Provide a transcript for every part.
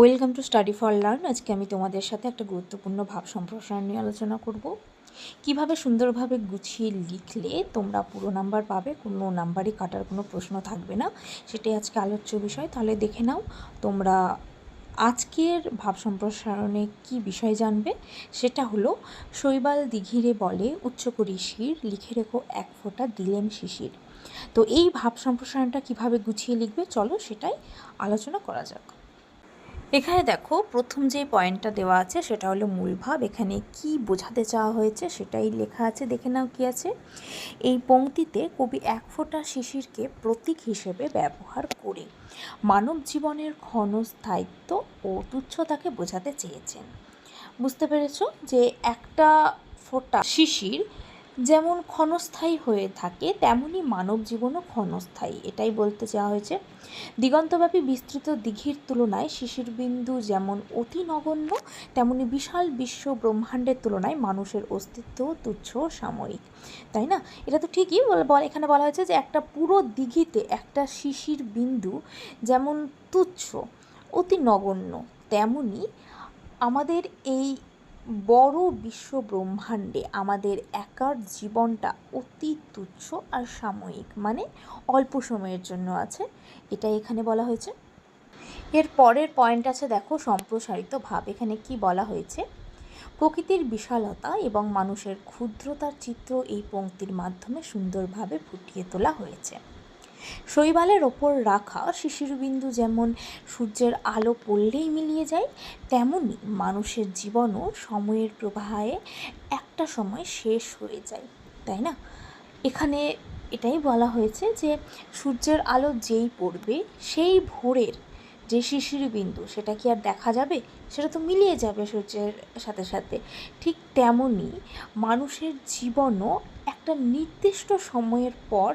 Welcome to study for learn. আজকে আমি তোমাদের সাথে একটা গুরুত্বপূর্ণ ভাব সম্প্রসারণ নিয়ে আলোচনা করব। কীভাবে সুন্দরভাবে গুছিয়ে লিখলে তোমরা পুরো নাম্বার পাবে, কোনো নাম্বারই কাটার কোনো প্রশ্ন থাকবে না, সেটাই আজকে আলোচ্য বিষয়। তাহলে দেখে নাও তোমরা আজকের ভাব সম্প্রসারণে কি বিষয় জানবে। সেটা হলো, শৈবাল দিঘিরে বলে উচ্চকরি শির লিখে রেখো এক ফোঁটা দিলেম শিশির। তো এই ভাব সম্প্রসারণটা কীভাবে গুছিয়ে লিখবে, চলো সেটাই আলোচনা করা যাক। এখানে দেখো প্রথম যে পয়েন্টটা দেওয়া আছে সেটা হলো মূল ভাব। এখানে কি বোঝাতে চাওয়া হয়েছে সেটাই লেখা আছে, দেখে নাও কি আছে। এই পংক্তিতে কবি এক ফোঁটা শিশিরকে প্রতীক হিসেবে ব্যবহার করে মানব জীবনের ক্ষণস্থায়িত্ব ও তুচ্ছতাকে বোঝাতে চেয়েছেন। বুঝতে পেরেছ যে একটা ফোঁটা শিশির যেমন ক্ষণস্থায়ী হয়ে থাকে তেমনই মানব জীবনও ক্ষণস্থায়ী। এটাই বলতে চাওয়া হয়েছে। দিগন্তব্যাপী বিস্তৃত দিঘির তুলনায় শিশির বিন্দু যেমন অতি নগণ্য, তেমনি বিশাল বিশ্ব ব্রহ্মাণ্ডের তুলনায় মানুষের অস্তিত্ব তুচ্ছ সাময়িক। তাই না? এটা তো ঠিকই বল এখানে বলা হয়েছে যে একটা পুরো দিঘিতে একটা শিশির বিন্দু যেমন তুচ্ছ, অতি নগণ্য, তেমনি আমাদের এই বড় বিশ্ব ব্রহ্মাণ্ডে আমাদের একার জীবনটা অতি তুচ্ছ আর সাময়িক মানে অল্প সময়ের জন্য আছে। এটাই এখানে বলা হয়েছে। এর পরের পয়েন্ট আছে, দেখো, সম্প্রসারিত ভাব। এখানে কি বলা হয়েছে? প্রকৃতির বিশালতা এবং মানুষের ক্ষুদ্রতার চিত্র এই পংক্তির মাধ্যমে সুন্দরভাবে ফুটিয়ে তোলা হয়েছে। শৈবালের ওপর রাখা শিশিরবিন্দু যেমন সূর্যের আলো পড়লেই মিলিয়ে যায় তেমনই মানুষের জীবনও সময়ের প্রবাহে একটা সময় শেষ হয়ে যায়, তাই না? এখানে এটাই বলা হয়েছে যে সূর্যের আলো যেই পড়বে, সেই ভোরের যে শিশির বিন্দু সেটা কি আর দেখা যাবে? সেটা তো মিলিয়ে যাবে সূর্যের সাথে সাথে। ঠিক তেমনই মানুষের জীবনও একটা নির্দিষ্ট সময়ের পর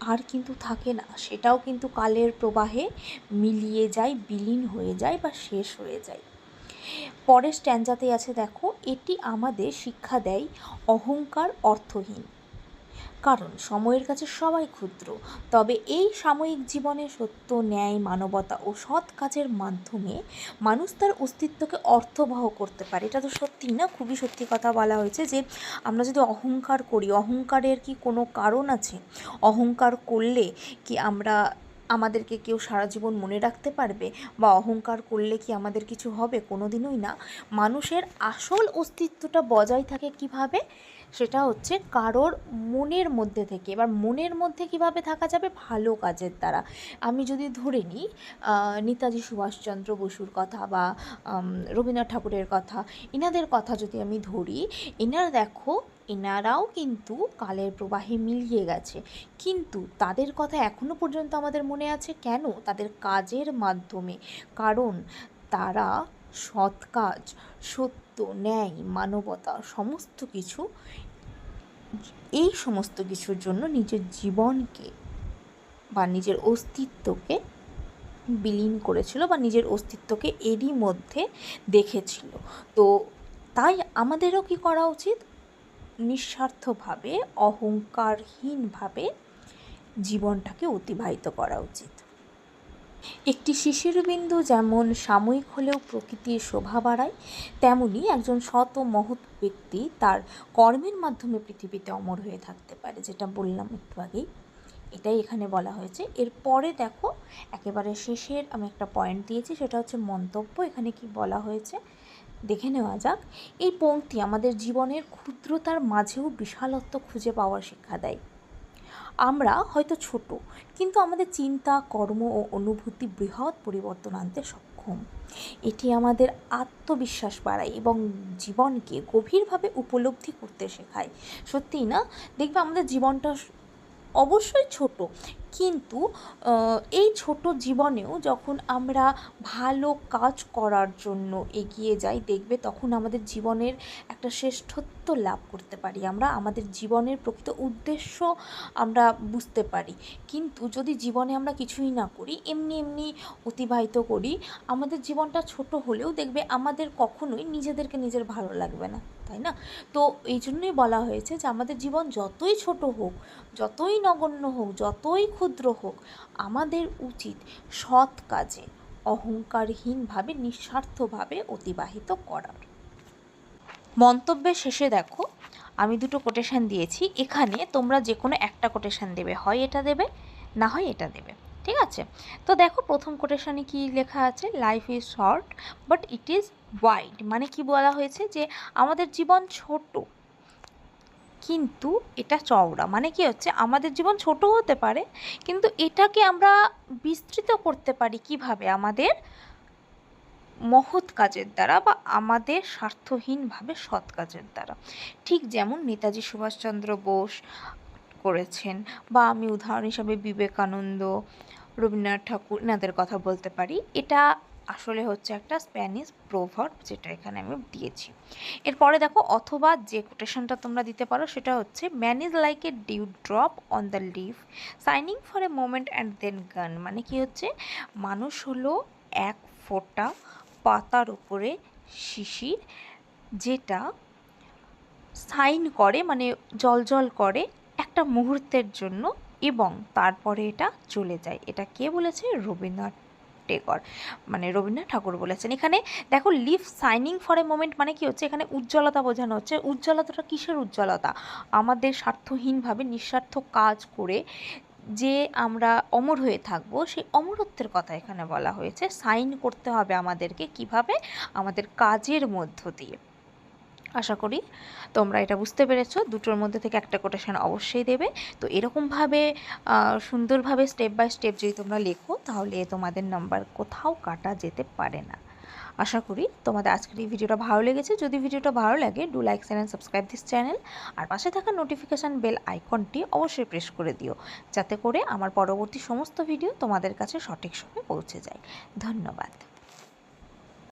আর কিন্তু থাকে না। সেটাও কিন্তু কালের প্রবাহে মিলিয়ে যায়, বিলীন হয়ে যায় বা শেষ হয়ে যায়। পরের স্ট্যান্ডাতে আছে, দেখো, এটি আমাদের শিক্ষা দেয় অহংকার অর্থহীন। কারণ সময়ের কাছে সবাই ক্ষুদ্র। তবে এই সাময়িক জীবনে সত্য, ন্যায়, মানবতা ও সৎ কাজের মাধ্যমে মানুষ তার অস্তিত্বকে অর্থবহ করতে পারে। এটা তো সত্যি না? খুবই সত্যি কথা বলা হয়েছে যে, আমরা যদি অহংকার করি, অহংকারের কি কোনো কারণ আছে? অহংকার করলে কি আমরা আমাদেরকে কেউ সারা জীবন মনে রাখতে পারবে? বা অহংকার করলে কি আমাদের কিছু হবে? কোনো দিনই না। মানুষের আসল অস্তিত্বটা বজায় থাকে কীভাবে? সেটা হচ্ছে কারোর মনের মধ্যে থেকে। এবার মনের মধ্যে কীভাবে থাকা যাবে? ভালো কাজের দ্বারা। আমি যদি ধরে নিই নেতাজি সুভাষচন্দ্র বসুর কথা বা রবীন্দ্রনাথ ঠাকুরের কথা এনাদের কথা যদি আমি ধরি এনারা দেখো এনারাও কিন্তু কালের প্রবাহে মিলিয়ে গেছে। কিন্তু তাদের কথা এখনও পর্যন্ত আমাদের মনে আছে? কেন? তাদের কাজের মাধ্যমে। কারণ তারা সৎ কাজ, সত্য, ন্যায়, মানবতা সমস্ত কিছু, এই সমস্ত কিছুর জন্য নিজের জীবনকে বা নিজের অস্তিত্বকে বিলীন করেছিল বা নিজের অস্তিত্বকে এরই মধ্যে দেখেছিল। তো তাই আমাদেরও কি করা উচিত? নিঃস্বার্থভাবে, অহংকারহীনভাবে জীবনটাকে অতিবাহিত করা উচিত। একটি শিশির বিন্দু যেমন সাময়িক হলেও প্রকৃতির শোভা বাড়ায়, তেমনি একজন শত মহৎ ব্যক্তি তার কর্মের মাধ্যমে পৃথিবীতে অমর হয়ে থাকতে পারে, যেটা বললাম একটু আগেই। এটাই এখানে বলা হয়েছে। এরপরে দেখো, একেবারে শেষের আমি একটা পয়েন্ট দিয়েছি, সেটা হচ্ছে মন্তব্য। এখানে কি বলা হয়েছে? দেখে নেওয়া যাক। এই পংক্তি আমাদের জীবনের ক্ষুদ্রতার মাঝেও বিশালত্ব খুঁজে পাওয়ার শিক্ষা দেয়। আমরা হয়তো ছোট, কিন্তু আমাদের চিন্তা, কর্ম ও অনুভূতি বৃহৎ পরিবর্তন আনতে সক্ষম। এটি আমাদের আত্মবিশ্বাস বাড়ায় এবং জীবনকে গভীরভাবে উপলব্ধি করতে শেখায়। সত্যিই না? দেখবে আমাদের জীবনটা অবশ্যই ছোট। কিন্তু এই ছোট জীবনেও যখন আমরা ভালো কাজ করার জন্য এগিয়ে যাই, দেখবে তখন আমাদের জীবনের একটা শ্রেষ্ঠত্ব লাভ করতে পারি। আমরা আমাদের জীবনের প্রকৃত উদ্দেশ্য আমরা বুঝতে পারি। কিন্তু যদি জীবনে আমরা কিছুই না করি, এমনি এমনি অতিবাহিত করি, আমাদের জীবনটা ছোট হলেও দেখবে আমাদের কখনোই নিজেদেরকে নিজের ভালো লাগবে না। তাই না? তো এই জন্যই বলা হয়েছে যে আমাদের জীবন যতই ছোট হোক, যতই নগণ্য হোক, যতই ক্ষুদ্র হোক, আমাদের উচিত সৎ কাজে অহংকারহীনভাবে, নিঃস্বার্থভাবে অতিবাহিত করার। মন্তব্যের শেষে দেখো, আমি দুটো কোটেশন দিয়েছি। এখানে তোমরা যে কোনো একটা কোটেশন দেবে। হয় এটা দেবে, না হয় এটা দেবে। ঠিক আছে? তো দেখো প্রথম কোটেশনে কি লেখা আছে? Life is short but it is wide মানে কি বলা হয়েছে? যে আমাদের জীবন ছোট, কিন্তু এটা চওড়া। মানে কি হচ্ছে? আমাদের জীবন ছোট হতে পারে, কিন্তু এটাকে আমরা বিস্তৃত করতে পারি কীভাবে? আমাদের মহৎ কাজের দ্বারা বা আমাদের স্বার্থহীনভাবে সৎ কাজের দ্বারা। ঠিক যেমন নেতাজি সুভাষচন্দ্র বোস করেছেন বা আমি উদাহরণ হিসাবে বিবেকানন্দ, রবীন্দ্রনাথ ঠাকুর এনাদের কথা বলতে পারি। এটা আসলে হচ্ছে একটা স্প্যানিশ প্রোভার্ব যেটা এখানে আমি দিয়েছি। এরপরে দেখো, অথবা যে কোটেশনটা তোমরা দিতে পারো সেটা হচ্ছে man is like a dew drop on the leaf shining for a moment and then gone মানে কি হচ্ছে? মানুষ হলো এক ফোঁটা পাতার উপরে শিশির, যেটা সাইন করে মানে জল করে একটা মুহূর্তের জন্য এবং তারপরে এটা চলে যায়। এটা কে বলেছে? রবীন্দ্রনাথ টেগর। মানে রবীন্দ্রনাথ ঠাকুর বলেছেন। এখানে দেখো leaf shining for a moment মানে কি হচ্ছে? এখানে উজ্জ্বলতা বোঝানো হচ্ছে। উজ্জ্বলতাটা কিসের উজ্জ্বলতা? আমাদের স্বার্থহীনভাবে নিঃস্বার্থ কাজ করে যে আমরা অমর হয়ে থাকব, সেই অমরত্বের কথা এখানে বলা হয়েছে। সাইন করতে হবে আমাদেরকে কীভাবে? আমাদের কাজের মধ্য দিয়ে। আশা করি। তোমরা এটা বুঝতে পেরেছ। দুটোর মধ্যে থেকে একটা কোটেশন অবশ্যই দেবে। তো এরকমভাবে সুন্দরভাবে স্টেপ বাই স্টেপ যদি তোমরা লেখো, তাহলে তোমাদের নাম্বার কোথাও কাটা যেতে পারে না। আশা করি তোমাদের আজকের এই ভিডিওটা ভালো লেগেছে। যদি ভিডিওটা ভালো লাগে do like and subscribe this channel আর পাশে থাকা নোটিফিকেশান বেল আইকনটি অবশ্যই প্রেস করে দিও, যাতে করে আমার পরবর্তী সমস্ত ভিডিও তোমাদের কাছে সঠিক সময়ে পৌঁছে যায়। ধন্যবাদ।